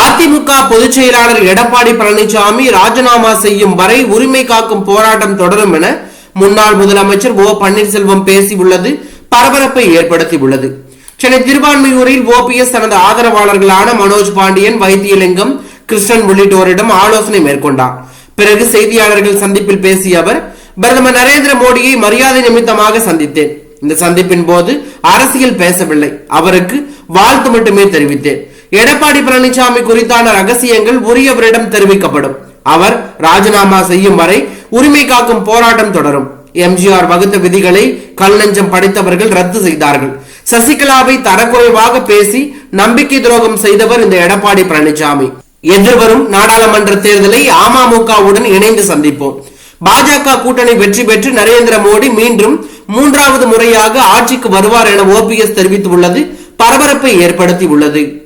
அதிமுக பொதுச் செயலாளர் எடப்பாடி பழனிசாமி ராஜினாமா செய்யும் வரை உரிமை காக்கும் போராட்டம் தொடரும் என முன்னாள் முதலமைச்சர் ஓ பன்னீர்செல்வம் பேசியுள்ளது பரபரப்பை ஏற்படுத்தியுள்ளது. சென்னை திருவான்மையூரில் ஓபிஎஸ் தனது ஆதரவாளர்களான மனோஜ் பாண்டியன் வைத்தியலிங்கம் கிருஷ்ணன் உள்ளிட்டோரிடம் ஆலோசனை மேற்கொண்டார். பிறகு செய்தியாளர்கள் சந்திப்பில் பேசிய அவர் பிரதமர் நரேந்திர மோடியை மரியாதை நிமித்தமாக சந்தித்தேன். இந்த சந்திப்பின் போது அரசியல் பேசவில்லை. அவருக்கு வாழ்த்து மட்டுமே தெரிவித்தேன். எடப்பாடி பழனிசாமி குறித்தான ரகசியங்கள் உரியவரிடம் தெரிவிக்கப்படும். அவர் ராஜினாமா செய்யும் வரை உரிமை காக்கும் போராட்டம் தொடரும். எம்ஜிஆர் வகுத்த விதிகளை கல்நெஞ்சம் படைத்தவர்கள் ரத்து செய்தார்கள். சசிகலாவை தரக்குறைவாக பேசி நம்பிக்கை துரோகம் செய்தவர் இந்த எடப்பாடி பழனிசாமி. எதிர்வரும் நாடாளுமன்ற தேர்தலை அமமுகவுடன் இணைந்து சந்திப்போம். பாஜக கூட்டணி வெற்றி பெற்று நரேந்திர மோடி மீண்டும் மூன்றாவது முறையாக ஆட்சிக்கு வருவார் என ஓபிஎஸ் தெரிவித்துள்ளது. பரபரப்பை ஏற்படுத்தி உள்ளது